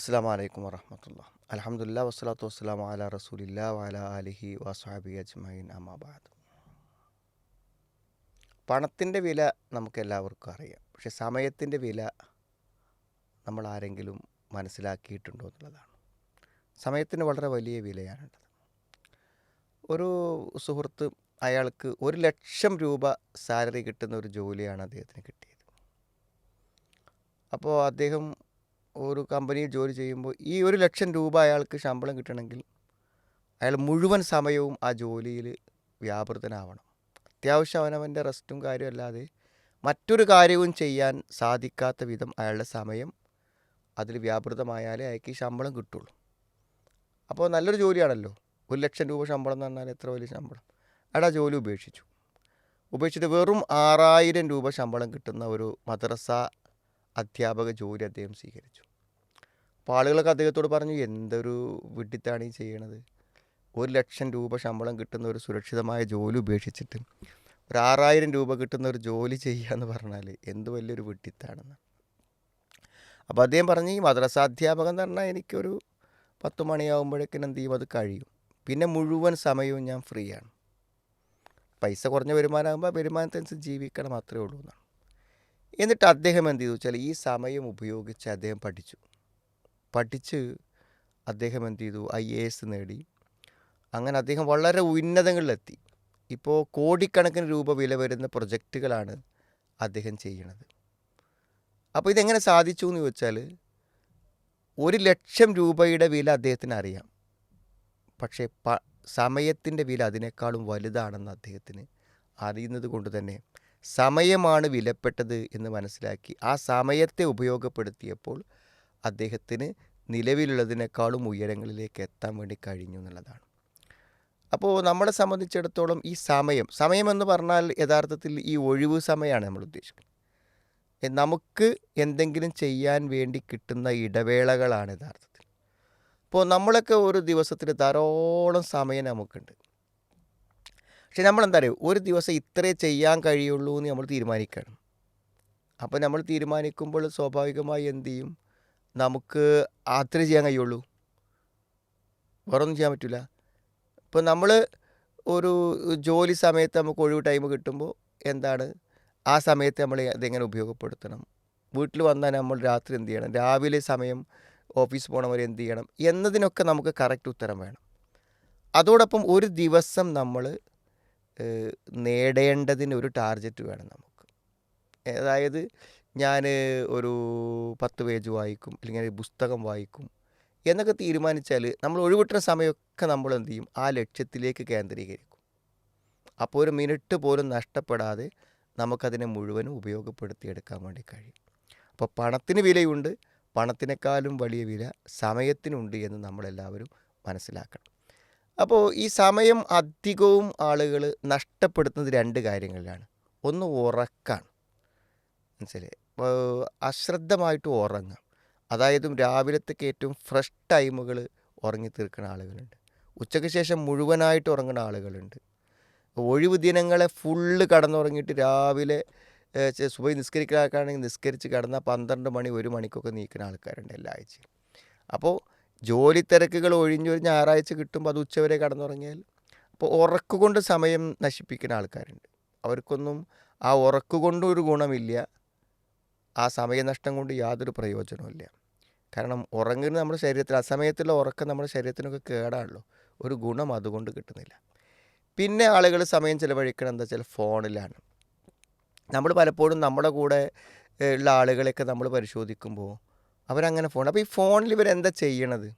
അസ്സാം വലൈക്കും വറഹമത്തുള്ള. അലഹമുല്ല വസ്സലാത്തു വസ്സലാം അല റസൂലില്ല വല അലിഹി വസ്ഹാബി അജ്മൈൻ അമാബാദ് പണത്തിന്റെ വില നമുക്ക് എല്ലാവർക്കും അറിയാം. പക്ഷെ സമയത്തിന്റെ വില നമ്മൾ ആരെങ്കിലും മനസ്സിലാക്കിയിട്ടുണ്ടോ എന്നുള്ളതാണ്. സമയത്തിന് വളരെ വലിയ വിലയാണുള്ളത് ഒരു സുഹൃത്ത് അയാൾക്ക് ഒരു ലക്ഷം രൂപ സാലറി കിട്ടുന്ന ഒരു ജോലിയാണ് അദ്ദേഹത്തിന് കിട്ടിയത്. അപ്പോൾ അദ്ദേഹം ഒരു കമ്പനിയിൽ ജോലി ചെയ്യുമ്പോൾ ഈ ഒരു ലക്ഷം രൂപ അയാൾക്ക് ശമ്പളം കിട്ടണമെങ്കിൽ അയാൾ മുഴുവൻ സമയവും ആ ജോലിയിൽ വ്യാപൃതനാവണം. അത്യാവശ്യം അവനവന്റെ റെസ്റ്റും കാര്യമല്ലാതെ മറ്റൊരു കാര്യവും ചെയ്യാൻ സാധിക്കാത്ത വിധം അയാളുടെ സമയം അതിൽ വ്യാപൃതമായാലേ അയാൾക്ക് ഈ ശമ്പളം കിട്ടുള്ളൂ. അപ്പോൾ നല്ലൊരു ജോലിയാണല്ലോ. ഒരു ലക്ഷം രൂപ ശമ്പളം എന്ന് പറഞ്ഞാൽ എത്ര വലിയ ശമ്പളം? അയാൾ ആ ജോലി ഉപേക്ഷിച്ചു. ഉപേക്ഷിച്ചിട്ട് വെറും ആറായിരം രൂപ ശമ്പളം കിട്ടുന്ന ഒരു മദ്രസ അധ്യാപക ജോലി അദ്ദേഹം സ്വീകരിച്ചു. അപ്പോൾ ആളുകളൊക്കെ അദ്ദേഹത്തോട് പറഞ്ഞു എന്തൊരു വിഡിത്താണ് ഈ ചെയ്യണത്. ഒരു ലക്ഷം രൂപ ശമ്പളം കിട്ടുന്ന ഒരു സുരക്ഷിതമായ ജോലി ഉപേക്ഷിച്ചിട്ട് ഒരു ആറായിരം രൂപ കിട്ടുന്ന ഒരു ജോലി ചെയ്യുക എന്ന് പറഞ്ഞാൽ എന്ത് വലിയൊരു വിഡിത്താണെന്ന് അപ്പോൾ അദ്ദേഹം പറഞ്ഞു ഈ മദ്രസ അധ്യാപകൻ എന്ന് പറഞ്ഞാൽ എനിക്കൊരു പത്ത് മണിയാകുമ്പോഴേക്കും എന്ത് ചെയ്യും? അത് കഴിയും. പിന്നെ മുഴുവൻ സമയവും ഞാൻ ഫ്രീ ആണ്. പൈസ കുറഞ്ഞ വരുമാനമാകുമ്പോൾ വരുമാനത്തിനനുസരിച്ച് ജീവിക്കണം അത്രേ ഉള്ളൂ എന്നാണ്. എന്നിട്ട് അദ്ദേഹം എന്ത് ചെയ്തു? വെച്ചാൽ ഈ സമയം ഉപയോഗിച്ച് അദ്ദേഹം പഠിച്ചു. പഠിച്ച് അദ്ദേഹം എന്ത് ചെയ്തു? ഐ എ എസ് നേടി. അങ്ങനെ അദ്ദേഹം വളരെ ഉന്നതങ്ങളിലെത്തി. ഇപ്പോൾ കോടിക്കണക്കിന് രൂപ വില വരുന്ന പ്രൊജക്റ്റുകളാണ് അദ്ദേഹം ചെയ്യണത് അപ്പോൾ ഇതെങ്ങനെ സാധിച്ചു എന്ന് ചോദിച്ചാൽ ഒരു ലക്ഷം രൂപയുടെ വില അദ്ദേഹത്തിന് അറിയാം. പക്ഷേ പ സമയത്തിന്റെ വില അതിനേക്കാളും വലുതാണെന്ന് അദ്ദേഹത്തിന് അറിയുന്നത് കൊണ്ട് തന്നെ സമയമാണ് വിലപ്പെട്ടത് എന്ന് മനസ്സിലാക്കി ആ സമയത്തെ ഉപയോഗപ്പെടുത്തിയപ്പോൾ അദ്ദേഹത്തിന് നിലവിലുള്ളതിനേക്കാളും ഉയരങ്ങളിലേക്ക് എത്താൻ വേണ്ടി കഴിഞ്ഞു എന്നുള്ളതാണ്. അപ്പോൾ നമ്മളെ സംബന്ധിച്ചിടത്തോളം ഈ സമയം സമയമെന്ന് പറഞ്ഞാൽ യഥാർത്ഥത്തിൽ ഈ ഒഴിവ് സമയമാണ് നമ്മൾ ഉദ്ദേശിക്കുന്നത്. നമുക്ക് എന്തെങ്കിലും ചെയ്യാൻ വേണ്ടി കിട്ടുന്ന ഇടവേളകളാണ് യഥാർത്ഥത്തിൽ. ഇപ്പോൾ നമ്മളൊക്കെ ഒരു ദിവസത്തിൽ ധാരാളം സമയം നമുക്കുണ്ട്. പക്ഷെ നമ്മളെന്താ പറയുക ഒരു ദിവസം ഇത്രേ ചെയ്യാൻ കഴിയുള്ളൂ എന്ന് നമ്മൾ തീരുമാനിക്കണം. അപ്പോൾ നമ്മൾ തീരുമാനിക്കുമ്പോൾ സ്വാഭാവികമായി എന്ത് ചെയ്യും? നമുക്ക് അത്രേ ചെയ്യാൻ കഴിയുള്ളൂ. വേറൊന്നും ചെയ്യാൻ പറ്റില്ല ഇപ്പോൾ നമ്മൾ ഒരു ജോലി സമയത്ത് നമുക്ക് ഒഴിവ് ടൈം കിട്ടുമ്പോൾ എന്താണ്? ആ സമയത്ത് നമ്മൾ അതെങ്ങനെ ഉപയോഗപ്പെടുത്തണം? വീട്ടിൽ വന്നാൽ നമ്മൾ രാത്രി എന്ത് ചെയ്യണം? രാവിലെ സമയം ഓഫീസ് പോകണവരെ എന്ത് ചെയ്യണം? എന്നതിനൊക്കെ നമുക്ക് കറക്റ്റ് ഉത്തരം വേണം. അതോടൊപ്പം ഒരു ദിവസം നമ്മൾ നേടേണ്ടതിന് ഒരു ടാർഗറ്റ് വേണം നമുക്ക്. അതായത് ഞാൻ ഒരു പത്ത് പേജ് വായിക്കും അല്ലെങ്കിൽ ഒരു പുസ്തകം വായിക്കും എന്നൊക്കെ തീരുമാനിച്ചാൽ നമ്മൾ ഒഴിവിട്ടുന്ന സമയമൊക്കെ നമ്മൾ എന്ത് ചെയ്യും? ആ ലക്ഷ്യത്തിലേക്ക് കേന്ദ്രീകരിക്കും. അപ്പോൾ ഒരു മിനിറ്റ് പോലും നഷ്ടപ്പെടാതെ നമുക്കതിനെ മുഴുവനും ഉപയോഗപ്പെടുത്തിയെടുക്കാൻ വേണ്ടി കഴിയും. അപ്പോൾ പണത്തിന് വിലയുണ്ട് പണത്തിനേക്കാളും വലിയ വില സമയത്തിനുണ്ട് എന്ന് നമ്മളെല്ലാവരും മനസ്സിലാക്കണം. അപ്പോൾ ഈ സമയം അധികവും ആളുകൾ നഷ്ടപ്പെടുത്തുന്നത് രണ്ട് കാര്യങ്ങളിലാണ്. ഒന്ന് ഉറക്കാണ്. മനസ്സിലായി? അശ്രദ്ധമായിട്ട് ഉറങ്ങാം അതായത് രാവിലത്തേക്ക് ഏറ്റവും ഫ്രഷ് ടൈമുകൾ ഉറങ്ങി തീർക്കുന്ന ആളുകളുണ്ട്. ഉച്ചയ്ക്ക് ശേഷം മുഴുവനായിട്ട് ഉറങ്ങുന്ന ആളുകളുണ്ട്. ഒഴിവ് ദിനങ്ങളെ ഫുള്ള് കടന്നുറങ്ങിയിട്ട് രാവിലെ സുബൈ നിസ്കരിക്കാനാണെങ്കിൽ നിസ്കരിച്ച് കിടന്ന പന്ത്രണ്ട് മണി ഒരു മണിക്കൊക്കെ നീക്കുന്ന ആൾക്കാരുണ്ട് എല്ലാ ആഴ്ചയും അപ്പോൾ ജോലി തിരക്കുകൾ ഒഴിഞ്ഞൊരു ഞായറാഴ്ച കിട്ടുമ്പോൾ അത് ഉച്ചവരെ കടന്നുറങ്ങിയാൽ അപ്പോൾ ഉറക്കുകൊണ്ട് സമയം നശിപ്പിക്കുന്ന ആൾക്കാരുണ്ട്. അവർക്കൊന്നും ആ ഉറക്കുകൊണ്ടും ഒരു ഗുണമില്ല. ആ സമയനഷ്ടം കൊണ്ട് യാതൊരു പ്രയോജനവുമില്ല. കാരണം ഉറങ്ങുന്ന നമ്മുടെ ശരീരത്തിൽ അസമയത്തുള്ള ഉറക്കം നമ്മുടെ ശരീരത്തിനൊക്കെ കേടാണല്ലോ. ഒരു ഗുണം അതുകൊണ്ട് കിട്ടുന്നില്ല. പിന്നെ ആളുകൾ സമയം ചിലവഴിക്കണം എന്താ വെച്ചാൽ ഫോണിലാണ്. നമ്മൾ പലപ്പോഴും നമ്മുടെ കൂടെ ഉള്ള ആളുകളെയൊക്കെ നമ്മൾ പരിശോധിക്കുമ്പോൾ അവരങ്ങനെ ഫോൺ അപ്പോൾ ഈ ഫോണിൽ ഇവരെന്താ ചെയ്യണത്?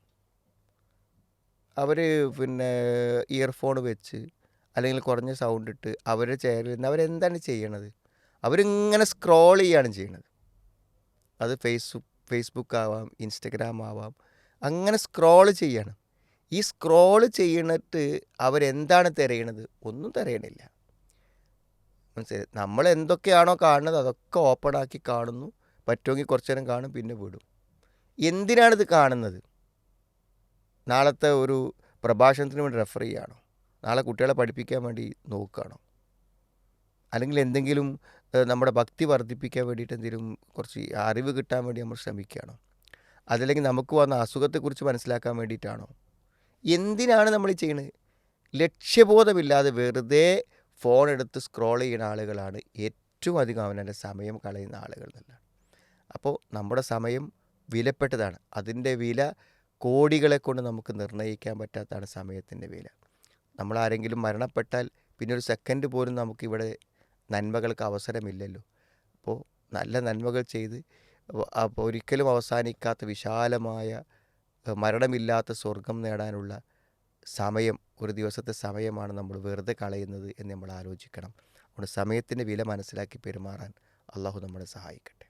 അവർ പിന്നെ ഇയർഫോൺ വെച്ച് അല്ലെങ്കിൽ കുറഞ്ഞ സൗണ്ട് ഇട്ട് അവരുടെ നിന്ന് അവരെന്താണ് ചെയ്യണത്? അവരിങ്ങനെ സ്ക്രോൾ ചെയ്യുകയാണ് ചെയ്യണത്. അത് ഫേസ്ബുക്ക് ഫേസ്ബുക്ക് ആവാം ഇൻസ്റ്റഗ്രാം ആവാം അങ്ങനെ സ്ക്രോൾ ചെയ്യണം. ഈ സ്ക്രോൾ ചെയ്യണിട്ട് അവരെന്താണ് തിരയണത്? ഒന്നും തിരയണില്ല. മനസ്സിലായി? നമ്മൾ എന്തൊക്കെയാണോ കാണുന്നത് അതൊക്കെ ഓപ്പൺ ആക്കി കാണുന്നു. പറ്റുമെങ്കിൽ കുറച്ച് നേരം കാണും പിന്നെ വിടും. എന്തിനാണിത് കാണുന്നത്? നാളത്തെ ഒരു പ്രഭാഷണത്തിന് വേണ്ടി റെഫർ ചെയ്യുകയാണോ നാളെ കുട്ടികളെ പഠിപ്പിക്കാൻ വേണ്ടി നോക്കുകയാണോ? അല്ലെങ്കിൽ എന്തെങ്കിലും നമ്മുടെ ഭക്തി വർദ്ധിപ്പിക്കാൻ വേണ്ടിയിട്ട് എന്തെങ്കിലും കുറച്ച് അറിവ് കിട്ടാൻ വേണ്ടി നമ്മൾ ശ്രമിക്കുകയാണോ? അതല്ലെങ്കിൽ നമുക്ക് വന്ന അസുഖത്തെക്കുറിച്ച് മനസ്സിലാക്കാൻ വേണ്ടിയിട്ടാണോ? എന്തിനാണ് നമ്മൾ ചെയ്യുന്നത്? ലക്ഷ്യബോധമില്ലാതെ വെറുതെ ഫോൺ എടുത്ത് സ്ക്രോൾ ചെയ്യുന്ന ആളുകളാണ് ഏറ്റവും അധികം അവനെ സമയം കളയുന്ന ആളുകൾ എന്നുള്ളതാണ് അപ്പോൾ നമ്മുടെ സമയം വിലപ്പെട്ടതാണ്. അതിന്റെ വില കോടികളെ കൊണ്ട് നമുക്ക് നിർണയിക്കാൻ പറ്റാത്തതാണ് സമയത്തിന്റെ വില. നമ്മൾ ആരെങ്കിലും മരണപ്പെട്ടാൽ പിന്നെ ഒരു സെക്കൻഡ് പോലും നമുക്കിവിടെ നന്മകൾക്ക് അവസരമില്ലല്ലോ. അപ്പോൾ നല്ല നന്മകൾ ചെയ്ത് അപ്പോൾ ഒരിക്കലും അവസാനിക്കാത്ത വിശാലമായ മരണമില്ലാത്ത സ്വർഗം നേടാനുള്ള സമയം ഒരു ദിവസത്തെ സമയമാണ് നമ്മൾ വെറുതെ കളയുന്നത് എന്ന് നമ്മൾ ആലോചിക്കണം. അതുകൊണ്ട് സമയത്തിന്റെ വില മനസ്സിലാക്കി പെരുമാറാൻ അള്ളാഹു നമ്മളെ സഹായിക്കട്ടെ.